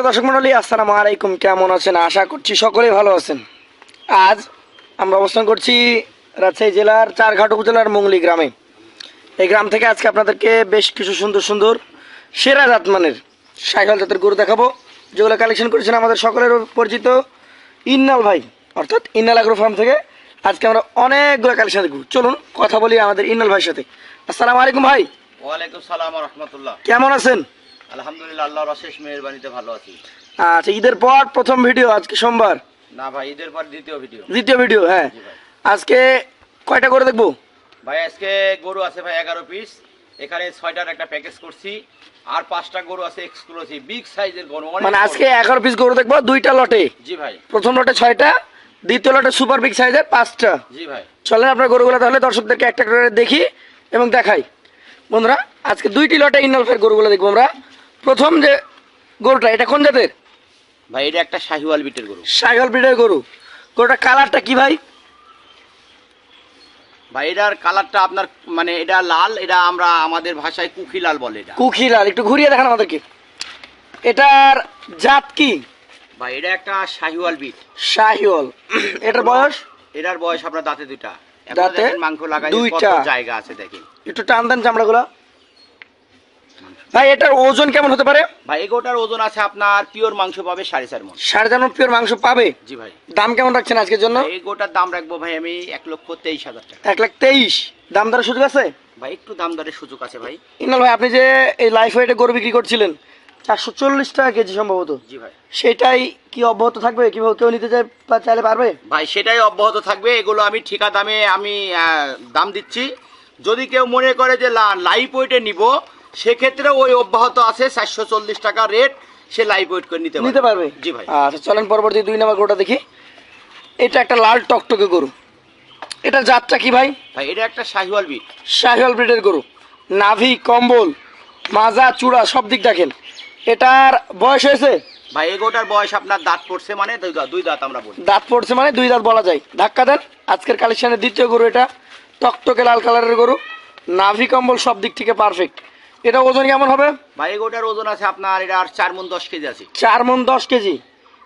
সুপ্রিয় দর্শক মন্ডলী আসসালামু আলাইকুম। কেমন আছেন? আশা করছি সকলেই ভালো আছেন। আজ আমরা অবস্থান করছি রাজশাহী জেলার চারঘাট উপজেলার মুংলি গ্রামে। এই গ্রাম থেকে আজকে আপনাদেরকে বেশ কিছু সুন্দর সুন্দর সেরা জাতমানের সাইকেল জাতের গরু দেখাবো। যেগুলো কালেকশন করেছেন আমাদের সকলের পরিচিত ইন্নাল ভাই অর্থাৎ ইন্নাল আগ্রো ফার্ম থেকে আজকে আমরা অনেকগুলো কালেকশন দেখব। চলুন কথা বলি আমাদের ইন্নাল ভাইয়ের সাথে। আসসালামু আলাইকুম ভাই। ওয়ালাইকুম সালাম রহমতুল্লাহ। কেমন আছেন? আলহামদুলিল্লাহ আল্লাহর অশেষ মেহরবানিতে ভালো আছি। আচ্ছা ঈদের পর প্রথম ভিডিও আজকে সোমবার? না ভাই ঈদের পর দ্বিতীয় ভিডিও। দ্বিতীয় ভিডিও হ্যাঁ। আজকে কয়টা করে দেখব? ভাই আজকে গরু আছে ভাই এগারো পিস এখানে ছয়টার একটা প্যাকেজ করছি। আর পাঁচটা গরু আছে এক্সক্লুসিভ বিগ সাইজের গরু মানে আজকে এগারো পিস গরু দেখব দুইটা লটে। জি ভাই। প্রথম লটে ছয়টা দ্বিতীয় লটে সুপার বিগ সাইজের পাঁচটা। জি ভাই। চলেন আপনার গরুগুলো তাহলে দর্শকদেরকে একটা করে দেখি এবং দেখাই। বন্ধুরা আজকে দুইটি লটে ইন্নালফের গরুগুলো দেখব আমরা। প্রথম যে গরুটা এটা কোন জাতের? ভাই এটা একটা শাহিওয়াল বিটের গরু। সাইকেল ব্রিডের গরু। গরুটা কালারটা কি ভাই? ভাই এটার কালারটা আপনার মানে এটা লাল এটা আমরা আমাদের ভাষায় কুকি লাল বলে এটা। লাল একটু ঘুরিয়ে দেখান আমাদেরকে। এটার জাত কি? ভাই এটা একটা শাহিওয়াল বিট। শাহিওল এটার বয়স? এটার বয়স আপনার দাঁতে দুইটা। দাঁতে মাংস লাগাই দুইটা। জায়গা আছে দেখেন। একটু টান দেন চামড়াগুলো। ভাই এটার ওজন কেমন হতে পারে? ভাই এগোটার ওজন আছে আপনার পিওর মাংস পাবে সাড়ে চার মন। সাড়ে চার মণ পিওর মাংস পাবে? জি ভাই। দাম কেমন রাখছেন আজকের জন্য? এই গোটার দাম রাখব ভাই আমি এক লক্ষ তেইশ হাজার টাকা। এক লাখ তেইশ। দাম দরের সুযোগ আছে? ভাই একটু দাম দরের সুযোগ আছে ভাই। ইনাল ভাই আপনি যে এই লাইফ ওয়েটে গরু বিক্রি করছিলেন চারশো চল্লিশ টাকা কেজি সম্ভবত। জি ভাই। সেটাই কি অব্যাহত থাকবে? কীভাবে কেউ নিতে চাই চাইলে পারবে? ভাই সেটাই অব্যাহত থাকবে। এগুলো আমি ঠিকা দামে আমি দাম দিচ্ছি। যদি কেউ মনে করে যে লাইভ ওয়েটে নিব সেক্ষেত্রে ওই অব্যাহত আছে চারশো চল্লিশ টাকা রেট সে লাইভ ওয়েট করে নিতে নিতে পারবে। জি ভাই। আচ্ছা চলেন পরবর্তী দুই নম্বর গরুটা দেখি। এটা একটা লাল টকটকে গরু। এটা জাতটা কি ভাই? ভাই এটা একটা শাহিওয়াল বিট শাহিওয়াল ব্রিডের গরু। নাভি কম্বল মাজা চূড়া সব দিক দেখেন। এটার বয়স হয়েছে? ভাই এগোটার বয়স আপনার দাঁত পড়ছে মানে দুই দাঁত দুই দাঁত আমরা বলি। দাঁত পড়ছে মানে দুই দাঁত বলা যায়। ধাক্কা দেন আজকের কালেকশনের দ্বিতীয় গরু এটা। টকটকে লাল কালারের গরু। নাভি কম্বল সব দিক থেকে পারফেক্ট এটা ওজন কেমন হবে? ভাই এগোটার ওজন আছে আপনার এটা আর চার মন দশ কেজি আছে। চার মন দশ কেজি।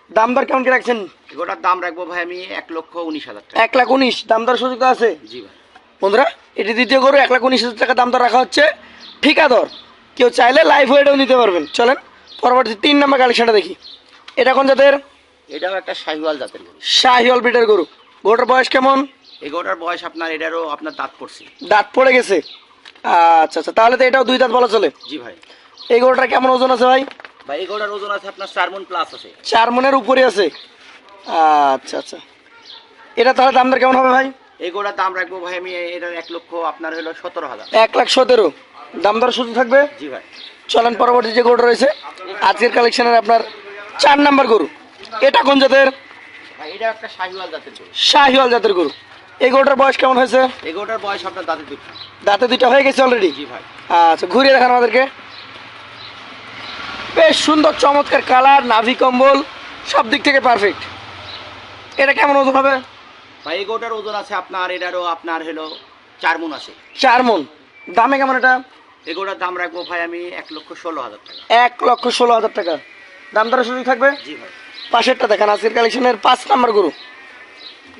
দাম দর কেমন কি রাখছেন? এগোটার দাম রাখব ভাই আমি এক লক্ষ উনিশ হাজার টাকা। এক লাখ উনিশ দাম দর সুযোগ আছে? জি ভাই। বন্ধুরা এটি দ্বিতীয় গরু এক লাখ উনিশ হাজার টাকা দাম দর রাখা হচ্ছে। ঠিকা দর কেউ চাইলে লাইফ ওয়েটেও নিতে পারবেন। চলেন পরবর্তী তিন নম্বর কালেকশনটা দেখি। এটা কোন জাতের? এটাও একটা শাহিওয়াল জাতের গরু। শাহিওয়াল ব্রিডের গরু। গরুটার বয়স কেমন? এগোটার বয়স আপনার এটারও আপনার দাঁত পড়ছে। দাঁত পড়ে গেছে। আচ্ছা আচ্ছা তাহলে তো এটাও দুই দাঁত বলা চলে। জি ভাই। এই গরুটার কেমন ওজন আছে ভাই? ভাই এগোটার ওজন আছে আপনার চার মন প্লাস আছে। চার মনের উপরে আছে। আচ্ছা আচ্ছা। এটা তাহলে দাম দর কেমন হবে ভাই? এগোটার দাম রাখব ভাই আমি এটার এক লক্ষ আপনার হলো সতেরো হাজার। এক লাখ সতেরো। দাম দর সুযোগ থাকবে? জি ভাই। চলেন পরবর্তী যে গরুটা রয়েছে আজকের কালেকশনের আপনার চার নাম্বার গরু। এটা কোন জাতের? ভাই এটা একটা শাহিওয়াল জাতের গরু। শাহিওয়াল জাতের গরু। এই গরুটার বয়স কেমন হয়েছে? এগোটার বয়স আপনার দাঁতের দুটো দাঁতে দুইটা হয়ে গেছে অলরেডি জি ভাই। আচ্ছা ঘুরিয়ে দেখান আমাদেরকে। বেশ সুন্দর চমৎকার কালার নাভি কম্বল সব দিক থেকে পারফেক্ট এটা কেমন ওজন হবে? ভাই এগোটার ওজন আছে আপনার এটারও আপনার হলো চার মন আছে। চার মন। দামে কেমন এটা? এগোটার দাম রাখব ভাই আমি এক লক্ষ ষোলো হাজার টাকা। এক লক্ষ ষোলো হাজার টাকা। দাম দরের সুযোগ থাকবে? জি ভাই। পাশেরটা দেখান আজকের কালেকশনের পাঁচ নাম্বার গরু।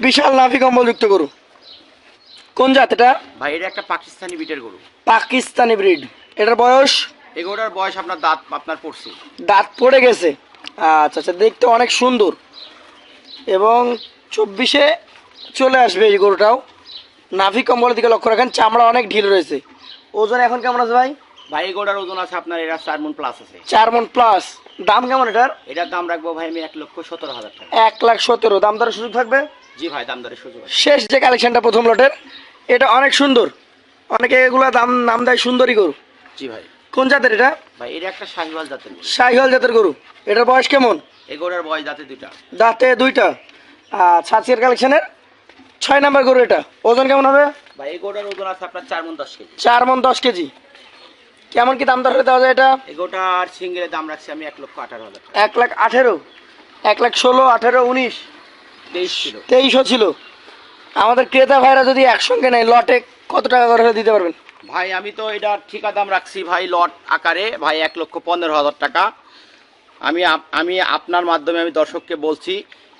বিশাল নাভি কম্বল যুক্ত গরু। কোন জাত এটা? ভাই এটা একটা পাকিস্তানি ব্রিডের গরু। পাকিস্তানি ব্রিড। এটার বয়স? এগোটার বয়স আপনার দাঁত আপনার পড়ছে দাঁত পড়ে গেছে। আচ্ছা আচ্ছা দেখতে অনেক সুন্দর। এবং চব্বিশে চলে আসবে এই গরুটাও। নাভি কম্বলের দিকে লক্ষ্য রাখেন চামড়া অনেক ঢিল রয়েছে। ওজন এখন কেমন আছে ভাই? ভাই এগোটার ওজন আছে আপনার এটা চার মন প্লাস আছে। চার মন প্লাস দাম কেমন এটার? এটার দাম রাখব ভাই আমি এক লক্ষ সতেরো হাজার টাকা। এক লাখ সতেরো দাম দরের সুযোগ থাকবে? জি ভাই দাম দরের সুযোগ শেষ যে কালেকশনটা প্রথম লটের এটা অনেক সুন্দর। অনেকে এগুলা দাম নাম দেয় সুন্দরী গরু। জি ভাই। কোন জাতের এটা? ভাই এটা একটা শাহিওয়াল জাতের শাহিওয়াল জাতের গরু। এটার বয়স কেমন? এগোটার বয়স দাঁতে দুইটা। দাঁতে দুইটা। আর ছাঁচিয়ার কালেকশনের ছয় নাম্বার গরু এটা। ওজন কেমন হবে? ভাই এগোটার ওজন আছে আপনার চার মন দশ কেজি। চার মন দশ কেজি। কেমন কি দাম দর হলে দেওয়া যায় এটা? এগোটার সিঙ্গেলের দাম রাখছি আমি এক লক্ষ আঠারো হাজার এক লাখ আঠেরো। এক লাখ ষোলো আঠেরো উনিশ। তেইশ ছিল। তেইশও ছিল। আমাদের ক্রেতা ভাইরা যদি একসঙ্গে নেয় লটে কত টাকা করে হলে দিতে পারবেন? ভাই আমি তো এটার ঠিকা দাম রাখছি ভাই লট আকারে ভাই এক লক্ষ পনেরো হাজার টাকা। আমি আমি আপনার মাধ্যমে আমি দর্শককে বলছি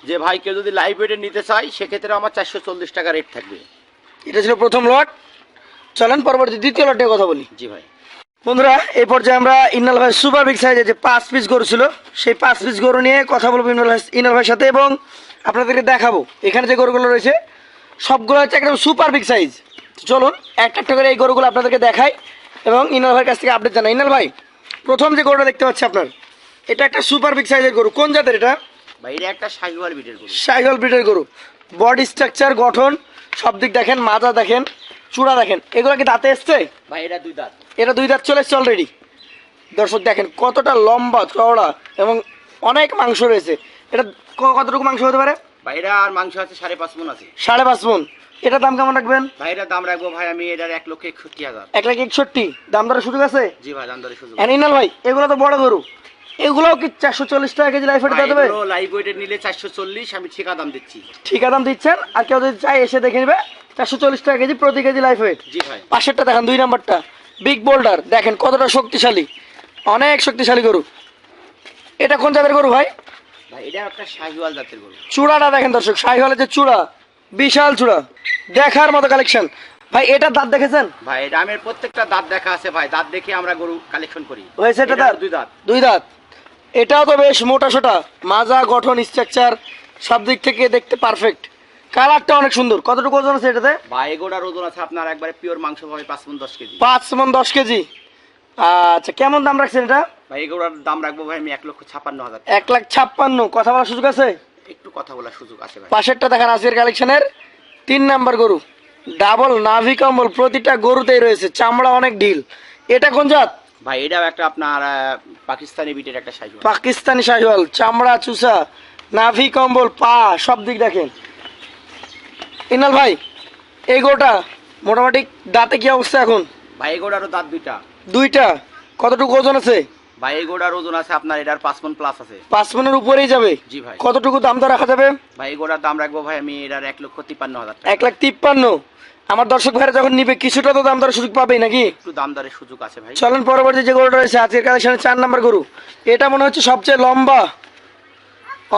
যে ভাই কেউ যদি লাইভ ওয়েটে নিতে চাই সেক্ষেত্রে আমার চারশো চল্লিশ টাকা রেট থাকবে। এটা ছিল প্রথম লট চলেন পরবর্তী দ্বিতীয় লট কথা বলি। জি ভাই। বন্ধুরা এই পর্যায়ে আমরা ইনাল ভাই সুপার বিগ সাইজে যে পাঁচ পিস গরু ছিল সেই পাঁচ পিস গরু নিয়ে কথা বলব ইনাল ভাই ইনাল ভাইয়ের সাথে এবং আপনাদেরকে দেখাবো। এখানে যে গরুগুলো রয়েছে সবগুলো হচ্ছে একদম সুপার বিগ সাইজ চলুন একটা একটা করে এই গরুগুলো আপনাদেরকে দেখাই এবং ইনাল ভাইয়ের কাছ থেকে আপডেট জানাই। ইনাল ভাই প্রথম যে গরুটা দেখতে পাচ্ছি আপনার এটা একটা সুপার বিগ সাইজের গরু। কোন জাতের এটা? একটা শাহিওয়াল বিটের গরু। সাইকেল ব্রিডের গরু। বডি স্ট্রাকচার গঠন সব দিক দেখেন মাজা দেখেন চূড়া দেখেন। এগুলো কি দাঁতে এসছে? ভাই এটা দুই দাঁত। এটা দুই দাঁত চলে এসছে অলরেডি দর্শক দেখেন কতটা লম্বা চওড়া এবং অনেক মাংস রয়েছে। এটা কতটুকু মাংস হতে পারে? ভাই এটা আর মাংস আছে সাড়ে পাঁচ মন আছে। সাড়ে পাঁচ মন এটার দাম কেমন রাখবেন? ভাই এটার দাম রাখব ভাই আমি এটার এক লক্ষ একষট্টি হাজার। এক লাখ একষট্টি। দাম দরের সুযোগ আছে? জি ভাই দাম দরে সুযোগ অ্যানিনাল ভাই এগুলো তো বড় গরু। এগুলোও কি চারশো চল্লিশ টাকা কেজি লাইফ দেওয়া যাবে লাইভ ওয়েটের নিলে চারশো চল্লিশ আমি ঠিকা দাম দিচ্ছি। ঠিকা দাম দিচ্ছেন আর কেউ যদি চাই এসে দেখে নেবে চারশো চল্লিশ টাকা কেজি প্রতি কেজি লাইফ ওয়েট জি ভাই। পাশেরটা দেখেন দুই নাম্বারটা। বিগ বোল্ডার দেখেন কতটা শক্তিশালী। অনেক শক্তিশালী গরু। এটা কোন জাতের গরু ভাই? ভাই এটা একটা শাহিওয়াল জাতের গরু। চূড়াটা দেখেন দর্শক শাহি হলে যে চূড়া বিশাল চূড়া। দেখার মতো কালেকশন ভাই এটার দাঁত দেখেছেন? ভাই এটা আমের প্রত্যেকটা দাঁত দেখা আছে ভাই। দাঁত দেখে আমরা গরু কালেকশন করি। হয়েছে এটা দাঁত? দুই দাঁত। দুই দাঁত। এটাও তো বেশ মোটা সোটা। মাজা গঠন স্ট্রাকচার সব দিক থেকে দেখতে পারফেক্ট কালারটা অনেক সুন্দর। কতটুকু ওজন আছে এটাতে? ভাই এগোটার ওজন আছে আপনার একবারে পিওর মাংস পাবে পাঁচ মন দশ কেজি। পাঁচ মন দশ কেজি। আচ্ছা কেমন দাম রাখছেন এটা? ভাই এগোটার দাম রাখব ভাই আমি এক লক্ষ ছাপ্পান্ন হাজার এক লাখ ছাপ্পান্ন। কথা বলার সুযোগ আছে? একটু কথা বলার সুযোগ আছে ভাই। পাশেরটা দেখেন আজকের কালেকশনের। তিন নাম্বার গরু। ডাবল নাভি কম্বল প্রতিটা গরুতেই রয়েছে। চামড়া অনেক ঢিল। এটা কোন জাত? ভাই এটাও একটা আপনার পাকিস্তানি বিটের একটা সাইজ পাকিস্তানি শাহিওয়াল চামড়া চুষা নাভি কম্বল পা সব দিক দেখেন। ইনাল ভাই এই গোটা মোটামুটি দাঁতে কি অবস্থা এখন? ভাই এগোটারও দাঁত দুইটা। দুইটা। কতটুকু ওজন আছে? ভাই এই এগোটার ওজন আছে আপনার এটার পাঁচ মন প্লাস আছে। পাঁচ মনের উপরেই যাবে? জি ভাই। কতটুকু দাম রাখা যাবে? ভাই এগোটার দাম রাখব ভাই আমি এটার এক লক্ষ তিপ্পান্ন হাজার টাকা। এক লাখ তিপ্পান্ন। আমার দর্শক ভাইরা যখন নিবে কিছুটা তো দাম দরের সুযোগ পাবেই নাকি? একটু দাম দরের সুযোগ আছে ভাই। চলেন পরবর্তী যে গরুটা রয়েছে আজকের কালেকশনের চার নাম্বার গরু। এটা মনে হচ্ছে সবচেয়ে লম্বা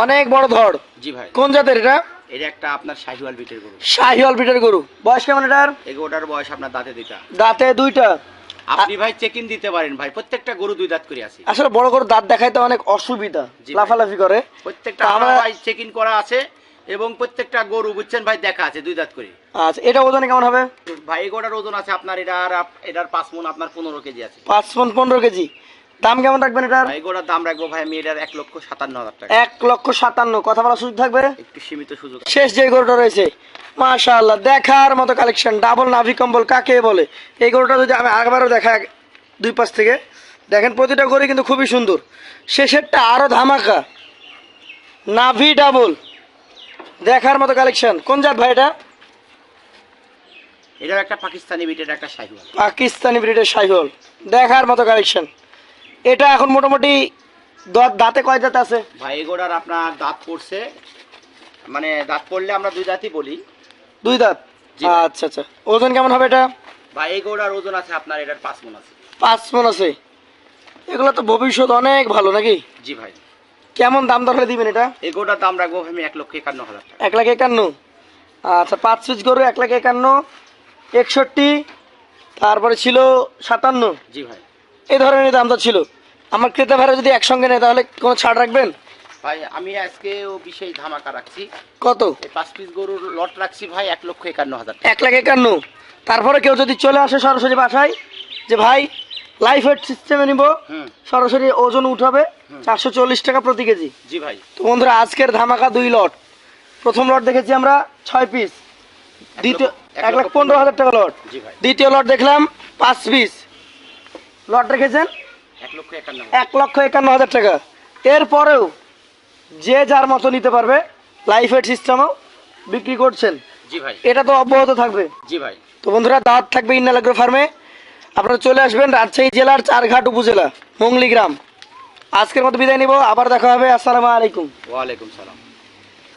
অনেক বড় ধর জি ভাই। কোন জাতের এটা? এটা একটা আপনার শাহিওয়াল বিটের গরু। শাহিওয়াল বিটের গরু। বয়স কেমন এটার? এগোটার বয়স আপনার দাঁতে দুইটা। দাঁতে দুইটা। আপনি ভাই চেক ইন দিতে পারেন ভাই প্রত্যেকটা গরু দুই দাঁত করে আছে। আসলে বড় গরু দাঁত দেখাইতে অনেক অসুবিধা লাফালাফি করে। প্রত্যেকটা আমরা আমরা- ভাই চেক ইন করা আছে এবং প্রত্যেকটা গরু বুঝছেন ভাই দেখা আছে দুই দাঁত করে। আচ্ছা এটা ওজনে কেমন হবে? ভাই এগোটার ওজন আছে আপনার এটার এটার পাঁচ মন আপনার পনেরো কেজি আছে। পাঁচ মন পনেরো কেজি। দাম কেমন রাখবেন এটার? ভাই দাম রাখব ভাই আমি এটার এক লক্ষ সাতান্ন হাজার টাকা। এক লক্ষ সাতান্ন কথা বলার সুযোগ থাকবে? একটু সীমিত সুযোগ শেষ যে গরুটা রয়েছে মাশাআল্লাহ দেখার মতো কালেকশন ডাবল নাভি কম্বল কাকে বলে? এই গরুটা যদি আমি দেখা দুই পাশ থেকে। দেখেন প্রতিটা গরু কিন্তু খুবই সুন্দর। শেষেরটা আরও ধামাকা। নাভি ডাবল দেখার মতো কালেকশন কোন জাত ভাই এটা? এটার একটা পাকিস্তানি বিটের একটা শাহিওয়াল। পাকিস্তানি ব্রিডের সাইহল দেখার মতো কালেকশন এটা এখন মোটামুটি দাঁতে কয় দাঁত আছে? ভাই এগোটার আপনার দাঁত পড়ছে। মানে দাঁত পড়লে আমরা দুই দাঁতই বলি। দুই দাঁত? আচ্ছা আচ্ছা। ওজন কেমন হবে এটা? ভাই এগোটার ওজন আছে আপনার এটার পাঁচ মন আছে। পাঁচ মন আছে। এগুলো তো ভবিষ্যৎ অনেক ভালো নাকি? জি ভাই। কেমন দাম দর হলে দিবেন এটা? এগোটার দাম রাখব আমি এক লক্ষ একান্ন হাজার টাকা। এক লাখ একান্ন? আচ্ছা পাঁচ পিস গরু এক লাখ একান্ন একষট্টি তারপরে ছিল সাতান্ন। জি ভাই। এই ধরনের দাম ছিল। আমার ক্রেতা ভাড়া যদি একসঙ্গে নেয় তাহলে কোনো ছাড় রাখবেন? ভাই আমি আজকে ও বিশেষ ধামাকা রাখছি। কত? এই পাঁচ পিস গরুর লট রাখছি ভাই এক লক্ষ একান্ন হাজার এক লাখ একান্ন। তারপরে কেউ যদি চলে আসে সরাসরি বাসায় যে ভাই লাইফ হেড সিস্টেমে নিব সরাসরি ওজন উঠাবে চারশো চল্লিশ টাকা প্রতি কেজি। জি ভাই। তো বন্ধুরা আজকের ধামাকা দুই লট প্রথম লট দেখেছি আমরা ছয় পিস দ্বিতীয় এক লাখ পনেরো হাজার টাকা লট জি ভাই। দ্বিতীয় লট দেখলাম পাঁচ পিস লট রেখেছেন এক লক্ষ একান্ন হাজার। টাকা। এরপরেও যে যার মতো নিতে পারবে লাইফ হেড সিস্টেমও বিক্রি করছেন। জি ভাই। এটা তো অব্যাহত থাকবে। জি ভাই। তো বন্ধুরা দাঁত থাকবে ইন্নালাগ্রো ফার্মে। আপনারা চলে আসবেন রাজশাহী জেলার চারঘাট উপজেলা মংলি গ্রাম। আজকের মতো বিদায় নিব আবার দেখা হবে। আসসালামু আলাইকুম। ওয়ালাইকুম সালাম।